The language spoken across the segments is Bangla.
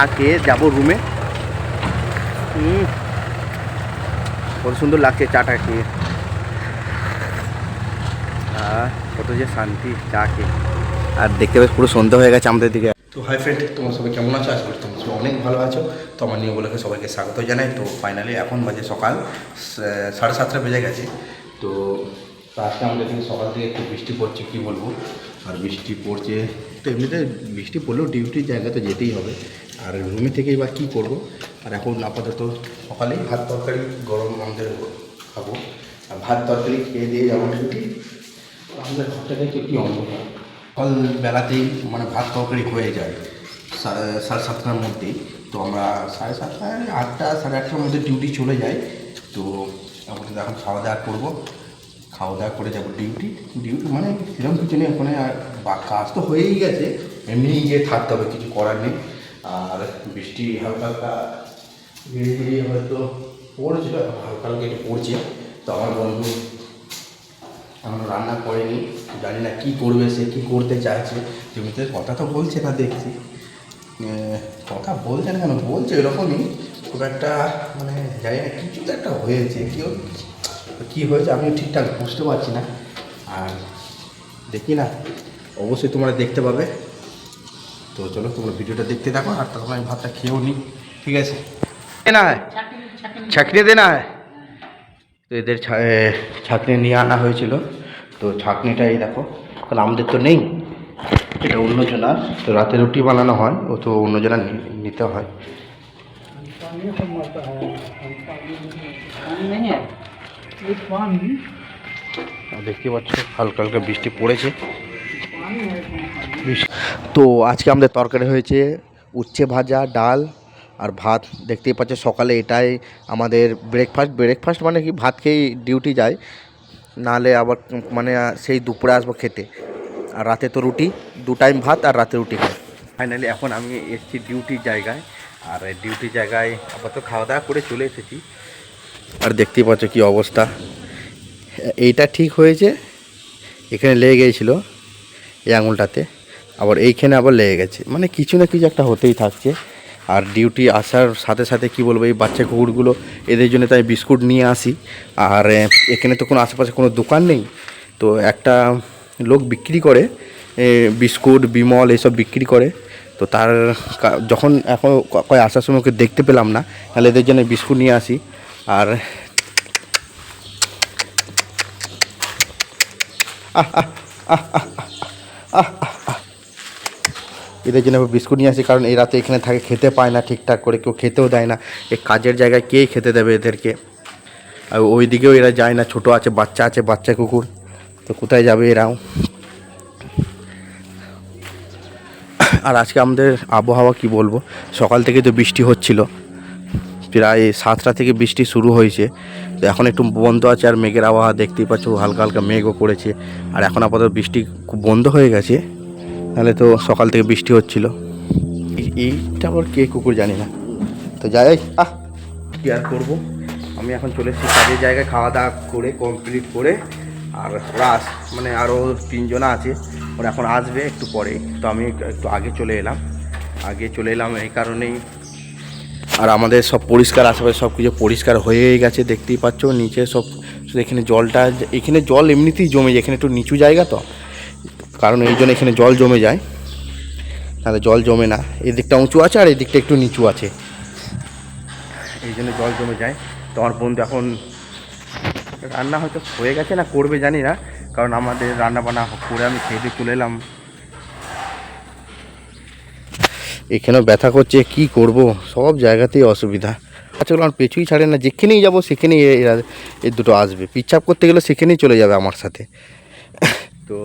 চা খেয়ে যাব রুমে হুম কত সুন্দর লাগছে চাটা খেয়ে। কত যে শান্তি চা খেয়ে। আর দেখতে পাচ্ছি পুরো সন্ধ্যা হয়ে গেছে আমাদের দিকে। তো হাই ফ্রেন্ড তোমরা সবাই কেমন আছো? আজ করি তোমরা সবাই অনেক ভালো আছো। তো আমার নিয়ে বলে সবাইকে স্বাগত জানাই। তো ফাইনালি এখন বাজে সকাল সাড়ে সাতটা বেজে গেছে। তো আজকে আমাদের এখানে সকাল থেকে একটু বৃষ্টি পড়ছে কী বলব? আর বৃষ্টি পড়ছে তো এমনিতে বৃষ্টি পড়লেও ডিউটির জায়গা তো যেতেই হবে। আর রুমে থেকেই এবার কী করব? আর এখন আপাতত সকালেই ভাত তরকারি গরম আমাদের খাব। আর ভাত তরকারি খেয়ে দিয়ে যাব ডিউটি আমাদের ঘরটা দেখে কি অন্ধকার সকাল বেলাতেই মানে ভাত তরকারি হয়ে যায় সাড়ে সাতটার মধ্যেই তো আমরা সাড়ে সাতটা আটটা সাড়ে আটটার মধ্যে ডিউটি চলে যাই তো আমাদের এখন খাওয়া দাওয়া করব। খাওয়া দাওয়া করে যাব ডিউটি ডিউটি মানে সেরকম কিছু নেই ওখানে আর কাজ তো হয়েই গেছে। এমনি গিয়ে থাকতে হবে কিছু করার নেই। আর বৃষ্টি হালকা হালকা ধীরে ধীরে হয়তো পড়ছিল হালকা হালকা একটু পড়ছে। তো আমার বন্ধু এখনও রান্না করেনি, জানি না কী করবে সে, কী করতে চাইছে। জমিতে কথা তো বলছে না দেখছি। কথা বলছে না কেন? বলছে এরকমই, খুব একটা মানে জানি না, কিছু তো একটা হয়েছে। কেউ কী হয়েছে আমি ঠিকঠাক বুঝতে পারছি না। আর দেখি না, অবশ্যই তোমরা দেখতে পাবে। তো চলো তোমরা ভিডিওটা দেখতে দেখো আর তারপর আমি ভাতটা খেয়েও নিই, ঠিক আছে? না হয় দে না। তো এদের ছাঁকনি নিয়ে আনা হয়েছিল। তো ছাঁকনিটা এই দেখো, তাহলে আমাদের তো নেই, এটা অন্যজনার তো রাতে রুটি বানানো হয়, ও তো অন্যজনার নিতে হয়। দেখতে পাচ্ছ, হালকা হালকা বৃষ্টি পড়েছে। তো আজকে আমাদের তরকারি হয়েছে উচ্ছে ভাজা, ডাল আর ভাত। দেখতেই পাচ্ছে সকালে এটাই আমাদের ব্রেকফাস্ট ব্রেকফাস্ট মানে কি? ভাত খেয়েই ডিউটি যায় নাহলে আবার মানে সেই দুপুরে আসব খেতে। আর রাতে তো রুটি, দু টাইম ভাত আর রাতে রুটি খাই। ফাইনালি এখন আমি এসেছি ডিউটির জায়গায়। আর ডিউটি জায়গায় আবার তো খাওয়া দাওয়া করে চলে এসেছি। আর দেখতেই পাচ্ছ কি অবস্থা। এইটা ঠিক হয়েছে। এখানে লেগে গিয়েছিল এই আঙুলটাতে। আবার এইখানে আবার লেগে গেছে। মানে কিছু না কিছু একটা হতেই থাকছে। আর ডিউটি আসার সাথে সাথে কি বলব, এই বাচ্চা কুকুরগুলো এদের জন্য তাই বিস্কুট নিয়ে আসি। আর এখানে তো কোনো আশেপাশে কোনো দোকান নেই। তো একটা লোক বিক্রি করে বিস্কুট, বিমল এসব বিক্রি করে। তো তার যখন এখন কয় আসার সময় ওকে দেখতে পেলাম না, তাহলে এদের জন্য বিস্কুট নিয়ে আসি। আর এদের জন্য বিস্কুট নিয়ে আসি, কারণ এই রাতে এখানে থাকে, খেতে পায় না ঠিকঠাক করে, কেউ খেতেও দেয় না। এই কাজের জায়গায় কেই খেতে দেবে এদেরকে? আর ওই দিকেও এরা যায় না, ছোট আছে, বাচ্চা আছে, বাচ্চা কুকুর। তো কোথায় যাবে এরাও? আর আজকে আমাদের আবহাওয়া কি বলব? সকাল থেকে তো বৃষ্টি হচ্ছিল। প্রায় সাতটা থেকে বৃষ্টি শুরু হয়েছে। তো এখন একটু বন্ধ আছে, আর মেঘের আবহাওয়া দেখতেই পাচ্ছ, হালকা হালকা মেঘও করেছে। আর এখন আপাতত বৃষ্টি খুব বন্ধ হয়ে গেছে। নাহলে তো সকাল থেকে বৃষ্টি হচ্ছিল। এইটা আবার কে কুকুর জানি না। তো যাই আহ। কী আর করব? আমি এখন চলে এসেছি কাজের জায়গায়, খাওয়া দাওয়া করে কমপ্লিট করে, আর ওরা আস মানে আরও তিনজনা আছে, ওরা এখন আসবে একটু পরে। তো আমি একটু আগে চলে এলাম। আগে চলে এলাম এই কারণেই। আর আমাদের সব পরিষ্কার, আশেপাশে সব কিছু পরিষ্কার হয়েই গেছে, দেখতেই পাচ্ছ, নিচে সব এখানে জলটা, এখানে জল এমনিতেই জমে যায় এখানে একটু নিচু জায়গা তো। কারণ এই জন্য এখানে জল জমে যায়। তাহলে জল জমে না। এই দিকটা উঁচু আছে আর এই দিকটা একটু নিচু আছে। এই জন্য জল জমে যায়। তো আমার বন্ধু এখন রান্না হয়তো হয়ে গেছে না করবে, জানি না। কারণ আমাদের রান্না বান্না করে আমি খেয়ে দিয়ে চলে এলাম। এখানেও ব্যথা করছে, কি করব? সব জায়গাতেই অসুবিধা। আচ্ছা আমার পেছুই ছাড়ে না, যেখানেই যাব সেখানেই এরা এই দুটো আসবে। পিচ্ছাপ করতে গেলে সেখানেই চলে যাবে আমার সাথে। তো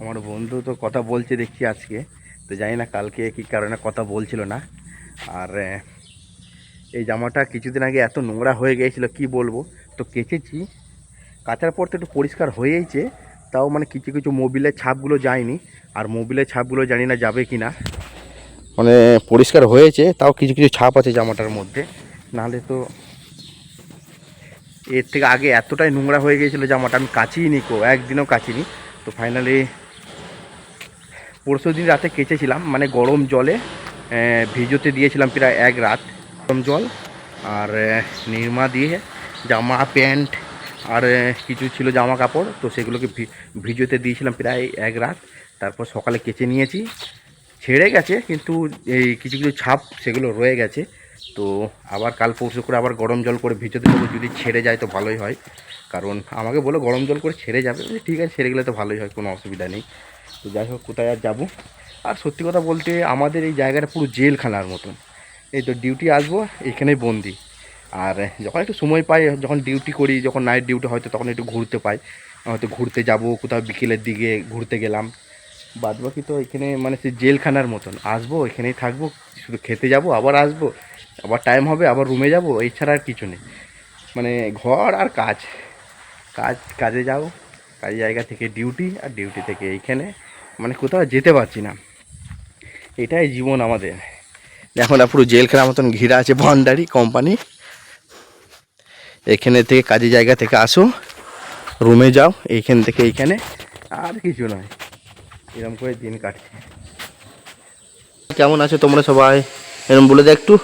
আমার বন্ধু তো কথা বলছে দেখছি আজকে। তো জানি না কালকে কী কারণে কথা বলছিল না। আর এই জামাটা কিছুদিন আগে এত নোংরা হয়ে গিয়েছিল, কি বলব? তো কেচেছি। কাচার পর তো একটু পরিষ্কার হয়েইছে, তাও মানে কিছু কিছু মোবিলের ছাপগুলো যায়নি। আর মোবিলের ছাপগুলো জানি না যাবে কি না মানে পরিষ্কার হয়েছে, তাও কিছু কিছু ছাপ আছে জামাটার মধ্যে। নাহলে তো এর থেকে আগে এতটাই নোংরা হয়ে গিয়েছিল জামাটা, আমি কাচিই নি কো, একদিনও কাচিনি। তো ফাইনালি পরশু দিন রাতে কেচেছিলাম মানে গরম জলে ভিজোতে দিয়েছিলাম প্রায় এক রাত গরম জল, আর নিরমা দিয়ে জামা, প্যান্ট, আর কিছু ছিল জামা কাপড়, তো সেগুলোকে ভিজোতে দিয়েছিলাম প্রায় এক রাত। তারপর সকালে কেচে নিয়েছি। ছেড়ে গেছে, কিন্তু এই কিছু কিছু ছাপ সেগুলো রয়ে গেছে। তো আবার কাল পরশু করে আবার গরম জল করে ভিজোতে দেবো, যদি ছেড়ে যায় তো ভালোই হয়। কারণ আমাকে বলো গরম জল করে ছেড়ে যাবে। ঠিক আছে, ছেড়ে গেলে তো ভালোই হয়, কোনো অসুবিধা নেই। তো যাই হোক, কোথায় আর যাব? আর সত্যি কথা বলতে আমাদের এই জায়গাটা পুরো জেলখানার মতন। এই তো ডিউটি আসব, এখানেই বন্দি। আর যখন একটু সময় পাই, যখন ডিউটি করি, যখন নাইট ডিউটি হয়তো তখন একটু ঘুরতে পাই। হয়তো ঘুরতে যাব, কোথাও বিকেলের দিকে ঘুরতে গেলাম। বাদ বাকি তো এখানে মানে সেই জেলখানার মতন। আসব, এখানেই থাকব, শুধু খেতে যাব, আবার আসব, আবার টাইম হবে, আবার রুমে যাব, এই ছাড়া আর কিছু নেই। মানে ঘর আর কাজ। কাজ, কাজে যাও কাজ জায়গা থেকে ডিউটি আর ডিউটি থেকে এইখানে। মানে কোথাও যেতে পারছি না। এটাই জীবন আমাদের। এখন আর পুরো জেলখানার মতন ঘিরা আছে ভান্ডারি কোম্পানি এখানে থেকে কাজের জায়গা থেকে আসো রুমে যাও, এইখান থেকে এইখানে, আর কিছু নয়। এরকম করে দিন কাটছে। কেমন আছো তোমরা সবাই? এরকম বলে দে একটু।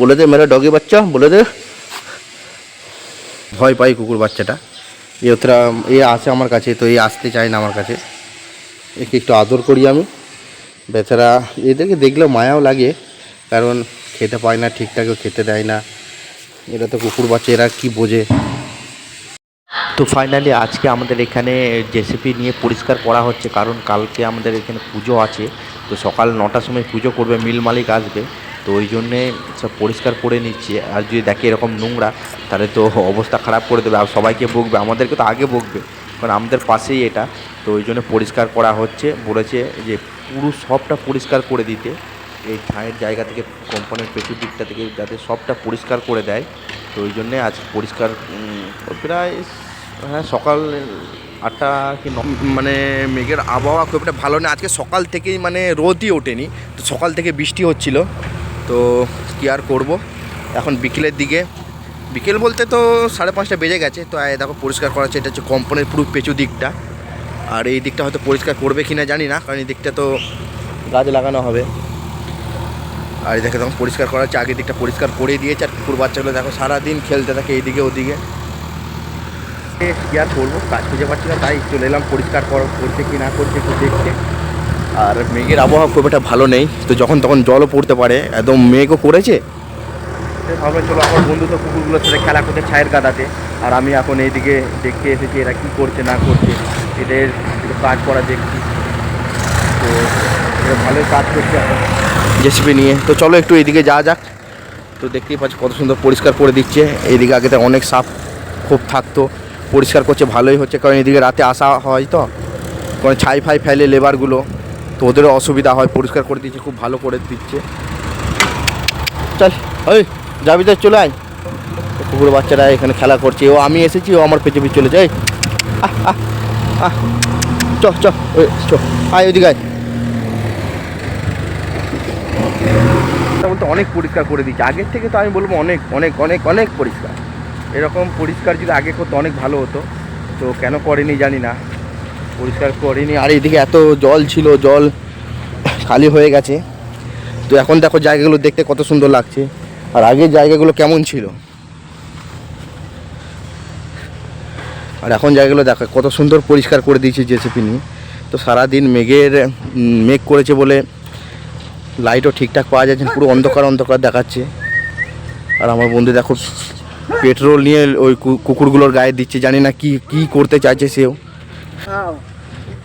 বলে দে মেরা ডগি বাচ্চা, বলে দে। ভয় পাই কুকুর বাচ্চাটা। এ ওতরা, এ আসে আমার কাছে, তো এই আসতে চায় না আমার কাছে। একে একটু আদর করি আমি। বেচারা, এদেরকে দেখলে মায়াও লাগে, কারণ খেতে পায় না ঠিকঠাকও খেতে দেয় না। এরা তো কুকুর বাচ্চা, এরা কী বোঝে? তো ফাইনালি আজকে আমাদের এখানে জেসিপি নিয়ে পরিষ্কার করা হচ্ছে, কারণ কালকে আমাদের এখানে পুজো আছে। তো সকাল নটার সময় পুজো করবে, মিল মালিক আসবে। তো ওই জন্যে সব পরিষ্কার করে নিচ্ছে। আর যদি দেখে এরকম নোংরা, তাহলে তো অবস্থা খারাপ করে দেবে। আর সবাইকে বকবে, আমাদেরকে তো আগে বকবে। কারণ আমাদের পাশেই এটা। তো ওই জন্য পরিষ্কার করা হচ্ছে। বলেছে যে পুরো সবটা পরিষ্কার করে দিতে। এই ছায়ের জায়গা থেকে কোম্পানির পেছুর দিকটা থেকে যাতে সবটা পরিষ্কার করে দেয়। তো ওই জন্যে আজ পরিষ্কার প্রায় হ্যাঁ সকাল আটটা কি মানে মেঘের আবহাওয়া খুব একটা ভালো না। আজকে সকাল থেকেই মানে রোদই ওঠেনি। তো সকাল থেকে বৃষ্টি হচ্ছিল। তো কি আর করব? এখন বিকেলের দিকে বিকেল বলতে তো সাড়ে পাঁচটা বেজে গেছে, তো দেখো পরিষ্কার করা হচ্ছে, এটা হচ্ছে কম্পনের পুরো পেঁচু দিকটা। আর এই দিকটা হয়তো পরিষ্কার করবে কি না জানি না, কারণ এই দিকটা তো গাছ লাগানো হবে। আর দেখো তখন পরিষ্কার করা হচ্ছে আগের দিকটা পরিষ্কার করে দিয়েছে, আর কুকুর বাচ্চাগুলো দেখো সারাদিন খেলতে থাকে এইদিকে ওদিকে। আর করব কাজ খুঁজে পাচ্ছি না, তাই চলে এলাম পরিষ্কার করছে কি না করছে একটু দেখতে। আর মেঘের আবহাওয়া খুব একটা ভালো নেই, তো যখন তখন জলও পড়তে পারে, একদম মেঘও তো ভাবলাম চলো আমার বন্ধু তো কুকুরগুলোর সাথে খেলা করতে ছায়ের গাদাতে। আর আমি এখন এইদিকে দেখতে এসেছি এরা কী করছে, না করছে। এদের কাজ করা দেখছি। তো এরা ভালোই কাজ করছে এখন। জেসিপি নিয়ে। তো চলো একটু এইদিকে যাওয়া যাক। তো দেখতেই পাচ্ছি কত সুন্দর পরিষ্কার করে দিচ্ছে। এইদিকে আগে তো অনেক সাপ খুব থাকতো। পরিষ্কার করছে, ভালোই হচ্ছে। কারণ এদিকে রাতে আসা হয় তো। কারণ ছাই ফাই ফেলে লেবারগুলো। তো ওদেরও অসুবিধা হয়। পরিষ্কার করে দিচ্ছে, খুব ভালো করে দিচ্ছে। চল ওই যাবি তো চলে আয়। কুকুর বাচ্চারা এখানে খেলা করছে, ও আমি এসেছি, ও আমার পেছনে চলে যায়। আহ আহ আহ। চ চ, ওই, চ, আয় ওইদিকে আয়। বলতে অনেক পরিষ্কার করে দিচ্ছে আগের থেকে তো আমি বলব অনেক অনেক অনেক অনেক পরিষ্কার। এরকম পরিষ্কার যদি আগে করতো অনেক ভালো হতো। তো কেন করেনি জানি না। পরিষ্কার করেনি। আর এদিকে এত জল ছিল, জল খালি হয়ে গেছে। তো এখন দেখো জায়গাগুলো দেখতে কত সুন্দর লাগছে। আর আগের জায়গাগুলো কেমন ছিল আর এখন জায়গাগুলো দেখো কত সুন্দর পরিষ্কার করে দিয়েছে জেসিপি নিয়ে তো সারাদিন মেঘের উম, মেঘ করেছে বলে লাইটও ঠিকঠাক পাওয়া যাচ্ছে না, পুরো অন্ধকার অন্ধকার দেখাচ্ছে আর আমার বন্ধু দেখো পেট্রোল নিয়ে ওই কু- কুকুরগুলোর গায়ে দিচ্ছে জানি না কি কি করতে চাইছে সেও हाँ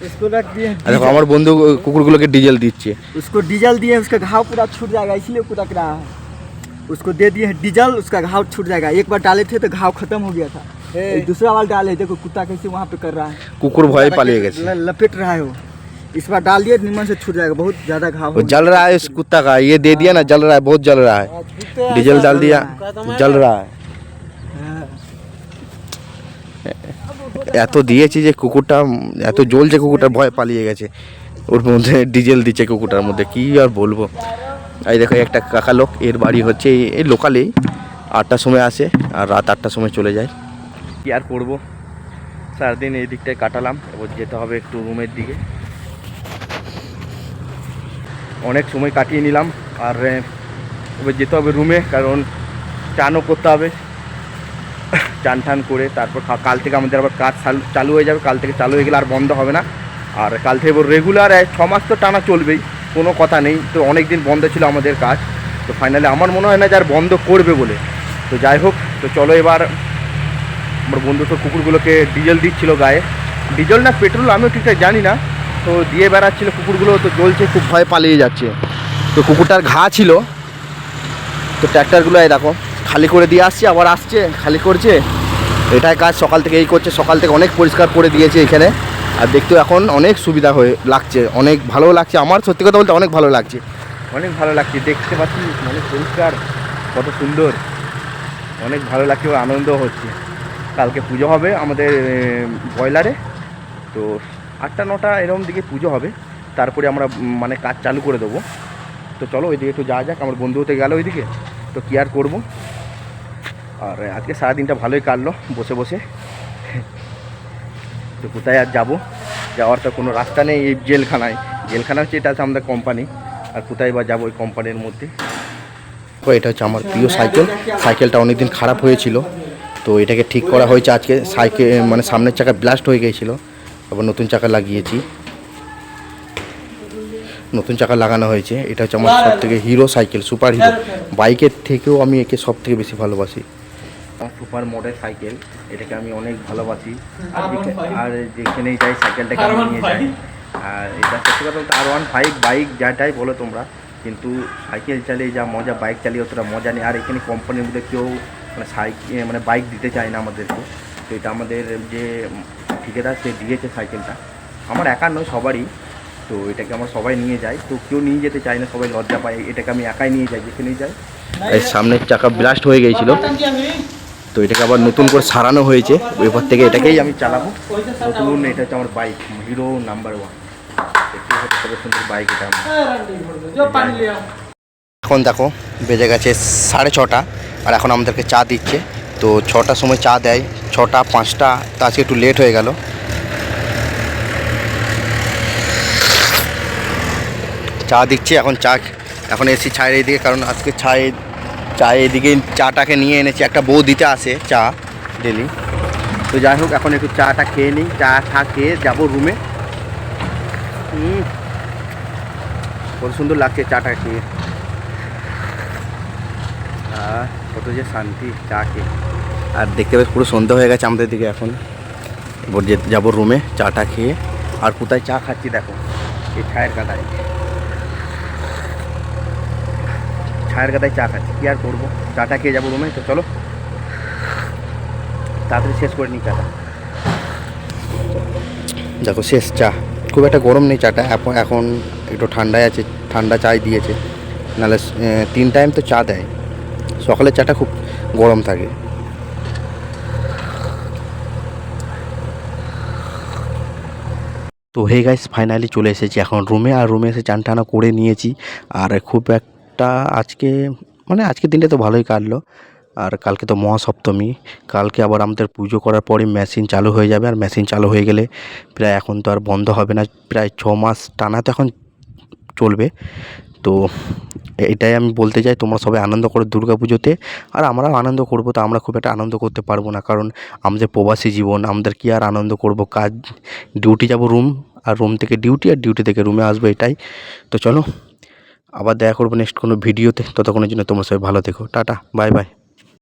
इसको रख दिए আর দেখো আমার বন্ধু ওই কুকুরগুলোকে ডিজেল দিচ্ছে उसको डीजल दिए उसका घाव पूरा छूट जाएगा इसलिए कुदक रहा है उसको दे दिए हैं डीजल उसका घाव छूट जाएगा एक बार डाले थे तो घाव खत्म हो गया था ये दूसरा बार डाले देखो कुत्ता कैसे वहाँ पे कर रहा है কুকুর ভয়ে পালিয়ে গেছে ल- लपेट रहा है वो इस बार डाल दिए निमन से छूट जाएगा बहुत ज्यादा घाव वो हो जल रहा है उस कुत्ता का ये दे दिया ना जल रहा है बहुत जल रहा है डीजल डाल दिया जल रहा है हाँ। এত দিয়েছি যে কুকুরটা উম, এত জ্বলছে কুকুরটা ভয় পালিয়ে গেছে ওর মধ্যে ডিজেল দিচ্ছে কুকুরটার মধ্যে কি আর বলবো এই দেখো, একটা কাকা লোক, এর বাড়ি হচ্ছে এই- লোকালেই আটটার সময় আসে, আর রাত আটটার সময় চলে যায়। কি আর করব? সারাদিন এই দিকটায় কাটালাম, এবার যেতে হবে একটু রুমের দিকে। অনেক সময় কাটিয়ে নিলাম, আর এবার যেতে হবে রুমে, কারণ চানও করতে হবে। চান টান করে তারপর কাল থেকে আমাদের আবার কাজ চালু- চালু হয়ে যাবে, কাল থেকে চালু হয়ে গেলে আর বন্ধ হবে না। আর কাল থেকে রেগুলার ছ মাস তো টানা চলবেই। কোনো কথা নেই। তো অনেক দিন বন্ধ ছিল আমাদের কাজ। তো ফাইনালি আমার মনে হয় না যে আর বন্ধ করবে বলে। তো যাই হোক, তো চলো এবার আমার বন্ধু তো কুকুরগুলোকে ডিজেল দিচ্ছিল গায়ে। ডিজেল না পেট্রোল আমিও ঠিকঠাক জানি না। তো দিয়ে বেড়াচ্ছিল কুকুরগুলো, তো জ্বলছে, খুব ভয় পালিয়ে যাচ্ছে। তো কুকুরটার ঘা ছিল। তো ট্র্যাক্টরগুলো এই দেখো, খালি করে দিয়ে আসছে, আবার আসছে, খালি করছে। এটাই কাজ সকাল থেকে, এই করছে, সকাল থেকে অনেক পরিষ্কার করে দিয়েছে এখানে। আর দেখতেও এখন অনেক সুবিধা হয়ে লাগছে, অনেক ভালো লাগছে। আমার সত্যি কথা বলতে অনেক ভালো লাগছে। অনেক ভালো লাগছে, দেখতে পাচ্ছি অনেক পরিষ্কার, কত সুন্দর। অনেক ভালো লাগছে আনন্দ হচ্ছে। কালকে পুজো হবে আমাদের ব্রয়লারে। তো আটটা, নটা এরকম দিকে পুজো হবে। তারপরে আমরা মানে কাজ চালু করে দেবো। তো চলো ওইদিকে একটু যাওয়া যাক, আমার বন্ধু হতে গেল ওইদিকে। তো কি আর করব? আর আজকে সারাদিনটা ভালোই কাটলো, বসে বসে। তো কোথায় আর যাব? যাওয়ার তো কোনো রাস্তা নেই এই জেলখানায়। জেলখানা হচ্ছে এটা হচ্ছে আমাদের কোম্পানি আর কোথায় বা যাব ওই কোম্পানির মধ্যে? তো এটা হচ্ছে আমার প্রিয় সাইকেল। সাইকেলটা অনেকদিন খারাপ হয়েছিল। তো এটাকে ঠিক করা হয়েছে আজকে। সাইকেল মানে সামনের চাকা ব্লাস্ট হয়ে গিয়েছিল। আবার নতুন চাকা লাগিয়েছি। নতুন চাকা লাগানো হয়েছে। এটা হচ্ছে আমার সব থেকে হিরো সাইকেল সুপার হিরো বাইকের থেকেও আমি একে সব থেকে বেশি ভালোবাসি। সুপার মডেল সাইকেল এটাকে আমি অনেক ভালোবাসি। আর আর যেখানেই যাই সাইকেলটাকে আমি নিয়ে যাই। আর এটা সত্যি কথা বলতে আর ওয়ান ফাইভ বাইক যাটাই বলো তোমরা কিন্তু সাইকেল চালিয়ে যা মজা বাইক চালিয়ে অতটা মজা নেই। আর এখানে কোম্পানির মধ্যে কেউ মানে সাইকেল মানে বাইক দিতে চায় না আমাদেরকে। তো এটা আমাদের যে ঠিকাদার সে দিয়েছে সাইকেলটা। আমার একার নয় সবারই। তো এটাকে আমরা সবাই নিয়ে যাই। তো কেউ নিয়ে যেতে চায় না সবাই লজ্জা পায়। এটাকে আমি একাই নিয়ে যাই যেখানেই যাই। এই সামনের চাকা ব্লাস্ট হয়ে গিয়েছিল। তো এটাকে আবার নতুন করে সারানো হয়েছে। এবার থেকে এটাকেই আমি চালাবো। নতুন এটা হচ্ছে আমার বাইক হিরো নাম্বার ওয়ান হচ্ছে কত সুন্দর বাইক এটা এখন দেখো বেজে গেছে সাড়ে ছটা আর এখন আমাদেরকে চা দিচ্ছে। তো ছটার সময় চা দেয় ছটা পাঁচটা তো আজকে একটু লেট হয়ে গেল। চা দিচ্ছে এখন চা এখন এসি ছায়ের এইদিকে কারণ আজকে ছায় চা এদিকে চাটাকে নিয়ে এনেছি। একটা বউ দিতে আসে চা ডেলি তো যাই হোক, এখন একটু চাটা খেয়ে নিই। চা টা খেয়ে যাব রুমে কত সুন্দর লাগছে চাটা খেয়ে। কত যে শান্তি চা খেয়ে। আর দেখতে বেশ পুরো সন্ধ্যা হয়ে গেছে আমাদের দিকে এখন। যাব রুমে চাটা খেয়ে। আর কোথায় চা খাচ্ছি দেখো। এই ছায়ের কাটায় ছায়ের কাটায় চা খাচ্ছি। কী আর করব? চাটা খেয়ে যাব রুমে তো চলো। তাড়াতাড়ি শেষ করে নিই চাটা। দেখো শেষ চা। খুব একটা গরম নেই চাটা এখন এখন একটু ঠান্ডায় আছে ঠান্ডা চাই দিয়েছে। নাহলে তিন টাইম তো চা দেয়। সকালের চাটা খুব গরম থাকে। তো হে গাইস ফাইনালি চলে এসেছি এখন রুমে। আর রুমে এসে চান টানা করে নিয়েছি। আর খুব একটা আজকে মানে আজকের দিনটা তো ভালোই কাটলো। আর কালকে তো মহাসপ্তমী, কালকে আবার আমাদের পুজো করার পরে মেশিন চালু হয়ে যাবে। আর মেশিন চালু হয়ে গেলে প্রায় এখন তো আর বন্ধ হবে না, প্রায় ছ মাস টানা তো এখন চলবে। তো এটাই আমি বলতে চাই, তোমরা সবাই আনন্দ করো দুর্গা পুজোতে। আর আমরাও আনন্দ করব, তো আমরা খুব একটা আনন্দ করতে পারব না। কারণ আমাদের প্রবাসী জীবন, আমাদের কি আর আনন্দ করব? কাজ ডিউটি যাব রুম আর রুম থেকে ডিউটি আর ডিউটি থেকে রুমে আসব এটাই। তো চলো আবার দেখা করব নেক্সট কোনো ভিডিওতে ততক্ষণের জন্য তোমার সবাই ভালো থেকো। Tata bye bye